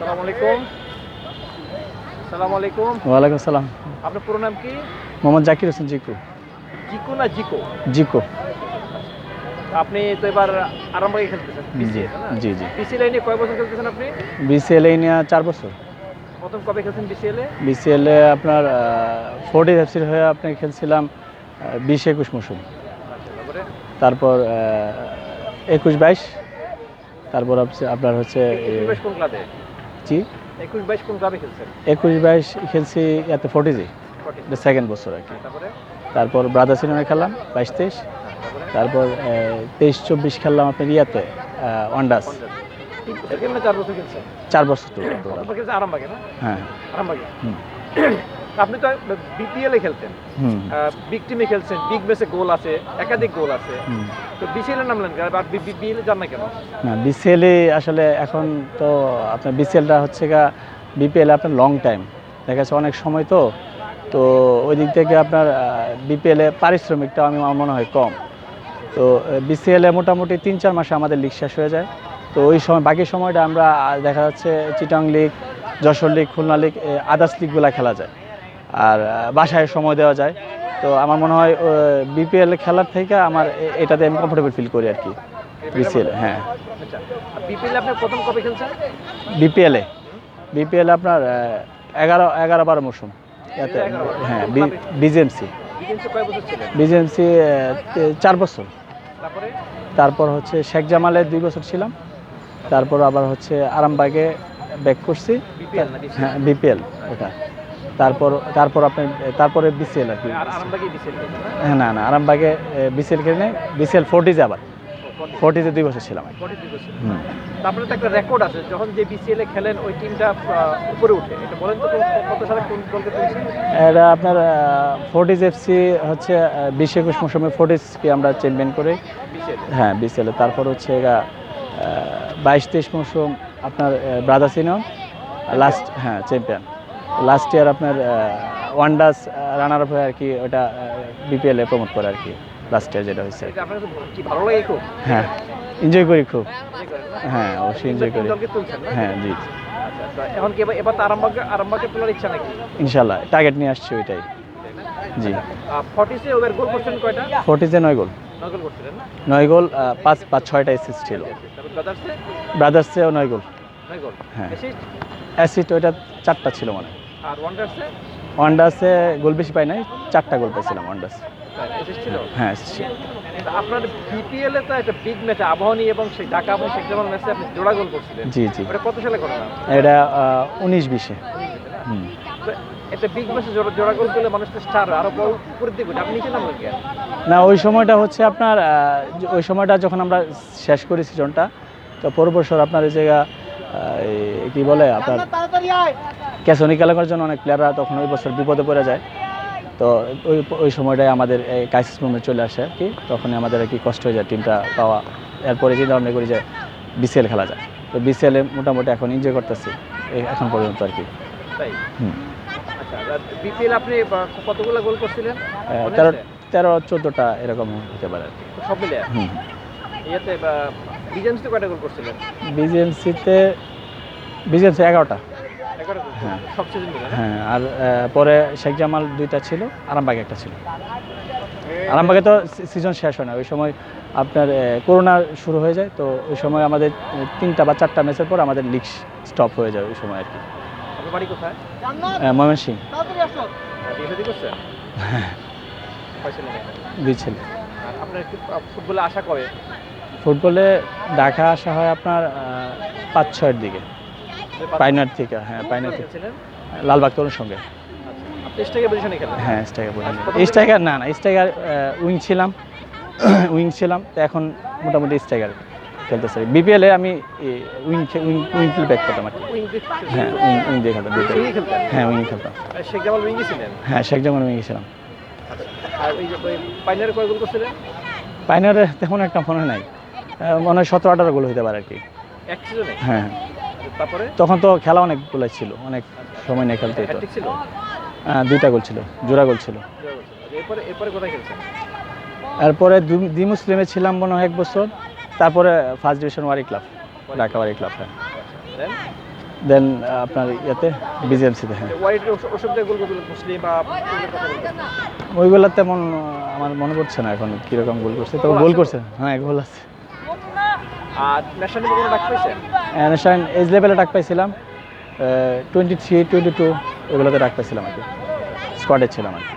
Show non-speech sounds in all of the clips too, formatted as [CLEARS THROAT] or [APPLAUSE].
আলাইকুম। আলাইকুম। ওয়ালাইকুম আপনার পুরো নাম কি? মোহাম্মদ জাকির হোসেন জিকু। জিকো না জিকো? জিকো। আপনি তো এবার আরামবাগে খেলতেছেন জি জি জি। লাইনে কয় বছর খেলতেছেন আপনি? বিসিএল এই চার বছর। প্রথম কবে খেলছেন বিসিএল এ? বিসিএল এ আপনার ফোর্টি এফসির হয়ে আপনি খেলছিলাম বিশ একুশ মৌসুম। তারপর একুশ বাইশ তারপর আপনার হচ্ছে জি। একুশ বাইশ কোন ক্লাবে খেলছেন? একুশ বাইশ খেলছি এতে ফোর্টি জি সেকেন্ড বছর আর কি। তারপর? ব্রাদার সিনেমা খেললাম বাইশ তেইশ। হ্যাঁ, তারপর? তেইশ চব্বিশ খেললাম আপনার ইয়াতে না চার বছর চার বছর [COUGHS] হ্যাঁ। আরামবাগে? হুম। [COUGHS] আপনি তো বিপিএল এ খেলতেন। বিগ টিমে খেলছেন বিগ ম্যাচে গোল আছে একাধিক গোল আছে। তো বিসিএল এর নামলেন কেন আর বিপিএল যান না কেন? না বিসিএলই আসলে এখন তো আপনার বিসিএলটা হচ্ছে গা বিপিএল আপনার লং টাইম দেখা যাচ্ছে অনেক সময় তো তো ওই দিক থেকে আপনার বিপিএলে পারিশ্রমিকটা আমি আমার মনে হয় কম। তো বিসিএলে মোটামুটি তিন চার মাসে আমাদের লিগ শেষ হয়ে যায়। তো ওই সময় বাকি সময়টা আমরা দেখা যাচ্ছে Chittagong league Jessore league Khulna league others লিগগুলো খেলা যায়। আর বাসায় সময় দেওয়া যায়। তো আমার মনে হয় বিপিএল খেলার থেকে আমার এটাতে আমি কমফোর্টেবল ফিল করি আর কি। বিসিএল হ্যাঁ। আচ্ছা বিপিএল খেলছেন? বিপিএলে আপনার এগারো এগারো বারো মৌসুম। বারো। হ্যাঁ? বিজেএমসি বিজেএমসি চার বছর। তারপর? হচ্ছে শেখ জামালে দুই বছর ছিলাম। তারপর আবার হচ্ছে আরামবাগে ব্যাক করছি? হ্যাঁ বিপিএল ওটা। তারপর তারপর আপনি তারপরে বিসিএল আর কি। হ্যাঁ না না আরামবাগে বিসিএল খেলে বিসিএল ফোর্টিজে আবার। ফোর্টিজে দুই বছর ছিলাম। তারপরে তো একটা রেকর্ড আছে যখন যে বিসিএল এ খেলেন ওই টিমটা উপরে উঠে। এটা বলেন তো কত সালে কোন দলকে এটা আপনার ফোর্টিজ এফসি হচ্ছে বিশ একুশ মৌসুমে ফোর্টিজকে আমরা চ্যাম্পিয়ন করি। হ্যাঁ বিসিএলে তারপর হচ্ছে এরা বাইশ তেইশ মৌসুম আপনার ব্রাদার্স ইউনিয়ন লাস্ট হ্যাঁ চ্যাম্পিয়ন লাস্ট ইয়ার আপনার ওয়ান্ডাস রানার আপ হয়ে আর কি ওটা বিপিএলে প্রমোট করে আর কি লাস্ট ইয়ার যেটা হয়েছে। হ্যাঁ এনজয় করি খুব? হ্যাঁ অবশ্যই এনজয় করি। হ্যাঁ জি। আচ্ছা আচ্ছা এখন কি এবার তো আরামবাগে আরামবাগে তোলার ইচ্ছা নাকি? ইনশাল্লাহ টার্গেট নিয়ে আসছি ওইটাই। জি। ফর্টিসে ওভার গোল করছেন কয়টা? ফোর্টিজে নয় গোল নয় গোল করছিলেন না? নয় গোল পাঁচ পাঁচ ছয়টা এসিস্ট ছিল। ব্রাদার্সে ব্রাদার্সেও নয় গোল হ্যাঁ। অ্যাসিস্ট ওইটা চারটা ছিল মানে আর ওয়ান্ডার্সে ওয়ান্ডার্সে গোল বেশি পাই নাই চারটা গোল পাইছিলাম ওয়ান্ডার্স হ্যাঁ আপনার বিপিএল এ তো একটা বিগ ম্যাচ আবাহনী এবং সেই ঢাকা এবং শেখ জামাল ম্যাচে আপনি জোড়া গোল করছিলেন। জি জি। ওটা কত সালে ঘটনা? এটা উনিশ বিশে। হুম। একটা বিগ ম্যাচে জোড়া জোড়া গোল করলে মানুষ তো স্টার আরও বড় উপরের দিকে আপনি নিচে নামলেন কেন না ওই সময়টা হচ্ছে আপনার ওই সময়টা যখন আমরা শেষ করি সিজনটা তো পরের বছর আপনার এই জায়গা কি বলে আপনার? ক্যাসনি খেলার জন্য অনেক প্লেয়াররা তখন ওই বছর বিপদে পড়ে যায়। তো ওই ওই সময়টায় আমাদের এই ক্রাইসিস মুভমেন্ট চলে আসে আর কি। তখনই আমাদের আর কি কষ্ট হয়ে যায় টিমটা পাওয়া। এরপরে চিন্তা ভাবনা করি যে বিসিএল খেলা যায়। তো বিসিএলে মোটামুটি এখন এনজয় করতেছি এই এখন পর্যন্ত আর কি। আচ্ছা বিপিএল আপনি বা, কতগুলো গোল করছিলেন? আহ, তেরো চোদ্দোটা এরকম হতে পারে আর কি। সব মিলে হুম। ইয়েতে বিজেন্সতে কয়টা গোল করছিলেন? বিজিএমসিতে বিজিএমসি এগারোটা। হ্যাঁ। হ্যাঁ আর পরে শেখ জামাল দুইটা ছিল আরামবাগে একটা ছিল। আরামবাগে তো সিজন শেষ হয় না ওই সময় আপনার করোনা শুরু হয়ে যায় তো ওই সময় আমাদের তিনটা বা চারটা ম্যাচের পর আমাদের লিগ স্টপ হয়ে যায় ওই সময় আর কি। বাড়ি কোথায়? ময়মনসিং হয়েছে নাকি? দুই ছেলে। আপনার ফুটবলে আশা করে ফুটবলে ঢাকা আসা হয় আপনার পাঁচ ছয়ের দিকে। পাইনার থেকে হ্যাঁ পাইনার থেকে। লালবাগ তরুণ সঙ্গে স্ট্রাইকার পজিশনে হ্যাঁ স্ট্রাইকার আচ্ছা, স্ট্রাইকার না না স্ট্রাইকার উইং ছিলাম। [CLEARS THROAT] উইং ছিলাম তো এখন মোটামুটি স্ট্রাইকার খেলতেছে। বিপিএলে আমি উইং উইং উইং ব্যাক করতাম আর হ্যাঁ উইং উইং দিয়ে খেলতাম হ্যাঁ উইং খেলতাম। শেখ জামাল উইংয়ে ছিলেন? হ্যাঁ শেখ জামান উইং ছিলাম। আর ওই যে পাইনারে কয় গোল করছিলেন পাইনারে তেমন একটা মনে নাই। মনে হয় সতেরো আঠারো গোল হতে পারে আর কি। এক সিজনে হ্যাঁ। তারপরে? তখন তো খেলা অনেক গোল ছিল অনেক সময় নিয়ে খেলতে হতো হ্যাট্রিক ছিল? দুইটা গোল ছিল জোড়া গোল ছিল। এরপরে এরপরে কোথায় খেলছেন? এরপরে দি মুসলিমে ছিলাম মনে হয় এক বছর তারপরে first division Wari club Dhaka Wari club হ্যাঁ। দেন দেন আপনার ইয়েতে বিজিএমসিতে হ্যাঁ। ওইগুলো তেমন আমার মনে পড়ছে না এখন কীরকম গোল করছে। তো গোল করছে। হ্যাঁ গোল আছে। ন্যাশনাল এজ লেভেলে ডাক পাইছিলাম। টোয়েন্টি থ্রি টোয়েন্টি টু ওইগুলোতে ডাক পাইছিলাম আর কি। স্কোয়াডে ছিলাম আর কি।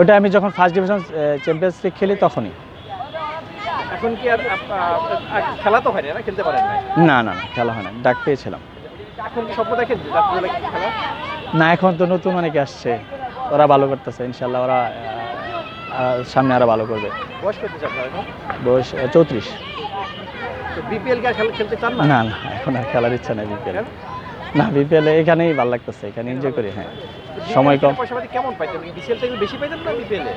ওটা আমি যখন ফার্স্ট ডিভিশন চ্যাম্পিয়ন্স লিগ খেলি তখনই। এখন কি আর খেলা তো হয়নি না? খেলতে পারেন না না না খেলা হয় না। ডাক পেয়েছিলাম। এখন কি স্বপ্ন দেখেন খেলা? না এখন তো নতুন অনেকে আসছে। ওরা ভালো করতেছে ইনশাল্লাহ ওরা সামনে আরও ভালো করবে। বয়স এখন? বয়স চৌত্রিশ। বিপিএল কি আর খেলতে চান না? না এখন আর খেলার ইচ্ছা নেই বিপিএল? না বিপিএল এখানেই ভালো লাগতেছে এখানে এনজয় করি হ্যাঁ। সময় কম। পয়সা পাতি কেমন পাইতেন? বিসিএল থেকে বেশি পাইতেন না বিপিএল এ?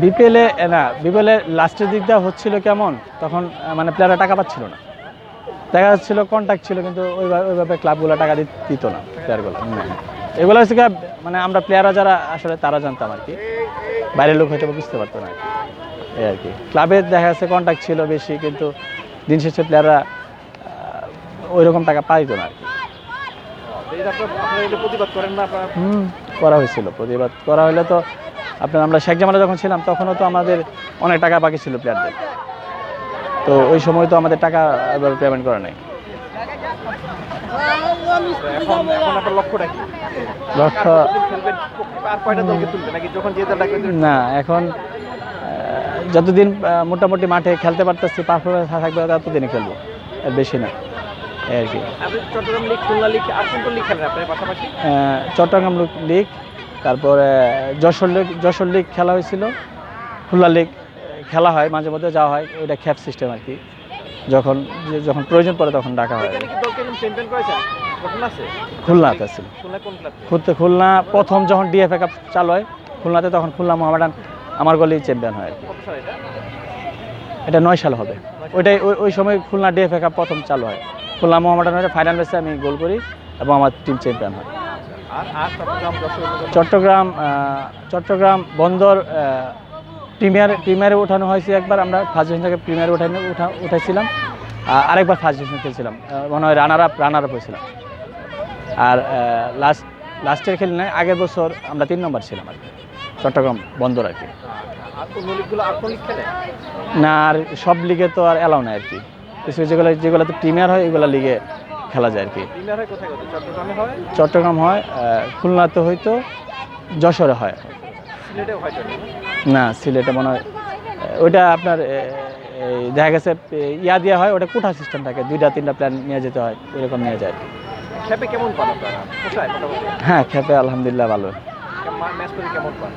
বিপিএলে না বিপিএলে লাস্টের দিকটা হচ্ছিল কেমন তখন মানে প্লেয়াররা টাকা পাচ্ছিল না। দেখা যাচ্ছিল কন্ট্যাক্ট ছিল কিন্তু ওইভাবে ওইভাবে ক্লাবগুলো টাকা দিত- না প্লেয়ারগুলো এগুলো হচ্ছে মানে আমরা প্লেয়াররা যারা আসলে তারা জানতাম আর কি। বাইরের লোক হয়তো বুঝতে পারতো না এই আর কি। ক্লাবে দেখা যাচ্ছে কন্ট্যাক্ট ছিল বেশি কিন্তু দিন শেষে প্লেয়াররা ওই রকম টাকা পাইতো না আর কি। হুম করা হয়েছিল। প্রতিবাদ করা হলে তো আপনার আমরা শেখ জামালে যখন ছিলাম তখনও তো আমাদের অনেক টাকা বাকি ছিল প্লেয়ারদের। তো ওই সময় তো আমাদের টাকা এবার পেমেন্ট করা নাই। না এখন যতদিন মোটামুটি মাঠে খেলতে পারতেছি পারফরমেন্স থাকবে ততদিনই খেলব বেশি না। আর কি। চট্টগ্রাম লিগ খুলনা লিগ আর কোন কোন লিগ খেলেন আপনার পাশাপাশি? চট্টগ্রাম লিগ তারপরে যশোর লিগ যশোর লিগ খেলা হয়েছিল। খুলনা লিগ খেলা হয় মাঝে মধ্যে যাওয়া হয় ওইটা খ্যাপ সিস্টেম আর কি। যখন যখন প্রয়োজন পড়ে তখন ডাকা হয়। খুলনাতে ছিল খুলনা খুলতে খুলনা প্রথম যখন ডিএফএ কাপ চালু হয় খুলনাতে তখন খুলনা মোহামেডান আমার গলেই চ্যাম্পিয়ন হয় এটা? নয় সাল হবে। ওইটাই ওই ওই সময় খুলনা ডিএফএ কাপ প্রথম চালু হয়। খুলনা মোহামেডানের ফাইনাল ম্যাচে আমি গোল করি এবং আমার টিম চ্যাম্পিয়ন হয়। চট্টগ্রাম চট্টগ্রাম বন্দর প্রিমিয়ার প্রিমিয়ারে ওঠানো হয়েছে একবার। আমরা ফার্স্ট ডিভিশন থেকে প্রিমিয়ারে উঠানো উঠা উঠাইছিলাম আর আরেকবার ফার্স্ট ডিভিশন খেলছিলাম। মনে হয় রানার আপ রানার আপ হয়েছিলাম। আর লাস্ট লাস্টের খেলি নাই আগের বছর আমরা তিন নম্বর ছিলাম আর কি। চট্টগ্রাম বন্দর আর কি। না আর সব লিগে তো আর অ্যালাউ নাই আর কি। কিছু যেগুলো যেগুলোতে প্রিমিয়ার হয় এগুলো লিগে খেলা যায় আর কি। চট্টগ্রামে হয়? খুলনাতে হয়তো যশোরে হয়। না সিলেটে মনে হয় ওইটা আপনার দেখা গেছে ইয়া দেওয়া হয় ওটা কোঠা সিস্টেম থাকে দুইটা তিনটা প্ল্যান নিয়ে যেতে হয় ওইরকম নিয়ে যায় আর কি। খেপে কেমন পান আপনারা? হ্যাঁ খেপে আলহামদুলিল্লাহ ভালো। ম্যাচ করে কেমন পান?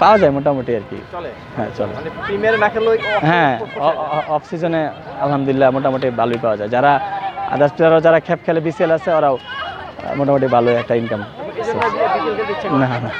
পাওয়া যায় মোটামুটি আর কি। চলে? হ্যাঁ চলো। মানে হ্যাঁ অফ সিজনে আলহামদুলিল্লাহ মোটামুটি ভালোই পাওয়া যায়। যারা আদার্স প্লেয়ারও যারা খেপ খেলে বিসিএল আছে ওরাও মোটামুটি ভালো একটা ইনকাম না না।